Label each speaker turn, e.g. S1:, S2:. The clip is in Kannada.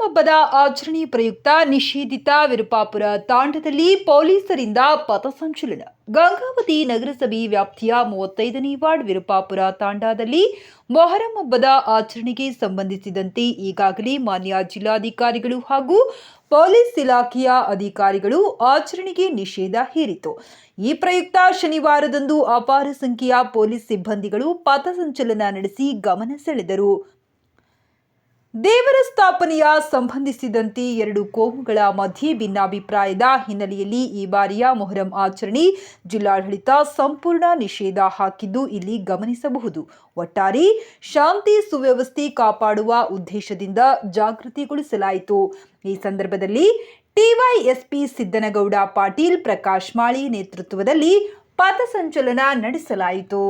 S1: ಹಬ್ಬದ ಆಚರಣೆ ಪ್ರಯುಕ್ತ ನಿಷೇಧಿತ ವಿರುಪಾಪುರ ತಾಂಡದಲ್ಲಿ ಪೊಲೀಸರಿಂದ ಪಥಸಂಚಲನ ಗಂಗಾವತಿ ನಗರಸಭೆ ವ್ಯಾಪ್ತಿಯ ಮೂವತ್ತೈದನೇ ವಾರ್ಡ್ ವಿರುಪಾಪುರ ತಾಂಡಾದಲ್ಲಿ ಮೊಹರಂ ಹಬ್ಬದ ಆಚರಣೆಗೆ ಸಂಬಂಧಿಸಿದಂತೆ ಈಗಾಗಲೇ ಮಾನ್ಯ ಜಿಲ್ಲಾಧಿಕಾರಿಗಳು ಹಾಗೂ ಪೊಲೀಸ್ ಇಲಾಖೆಯ ಅಧಿಕಾರಿಗಳು ಆಚರಣೆಗೆ ನಿಷೇಧ ಹೇರಿತು ಈ ಪ್ರಯುಕ್ತ ಶನಿವಾರದಂದು ಅಪಾರ ಸಂಖ್ಯೆಯ ಪೊಲೀಸ್ ಸಿಬ್ಬಂದಿಗಳು ಪಥಸಂಚಲನ ನಡೆಸಿ ಗಮನ ಸೆಳೆದರು. ದೇವರ ಸ್ಥಾಪನೆಯ ಸಂಬಂಧಿಸಿದಂತೆ ಎರಡು ಕೋಮುಗಳ ಮಧ್ಯೆ ಭಿನ್ನಾಭಿಪ್ರಾಯದ ಹಿನ್ನೆಲೆಯಲ್ಲಿ ಈ ಬಾರಿಯ ಮೊಹರಂ ಆಚರಣೆ ಜಿಲ್ಲಾಡಳಿತ ಸಂಪೂರ್ಣ ನಿಷೇಧ ಹಾಕಿದ್ದು ಇಲ್ಲಿ ಗಮನಿಸಬಹುದು. ಒಟ್ಟಾರೆ ಶಾಂತಿ ಸುವ್ಯವಸ್ಥೆ ಕಾಪಾಡುವ ಉದ್ದೇಶದಿಂದ ಜಾಗೃತಿಗೊಳಿಸಲಾಯಿತು. ಈ ಸಂದರ್ಭದಲ್ಲಿ ಟಿವೈಎಸ್ಪಿ ಸಿದ್ದನಗೌಡ ಪಾಟೀಲ್ ಪ್ರಕಾಶ್ ಮಾಳಿ ನೇತೃತ್ವದಲ್ಲಿ ಪಥಸಂಚಲನ ನಡೆಸಲಾಯಿತು.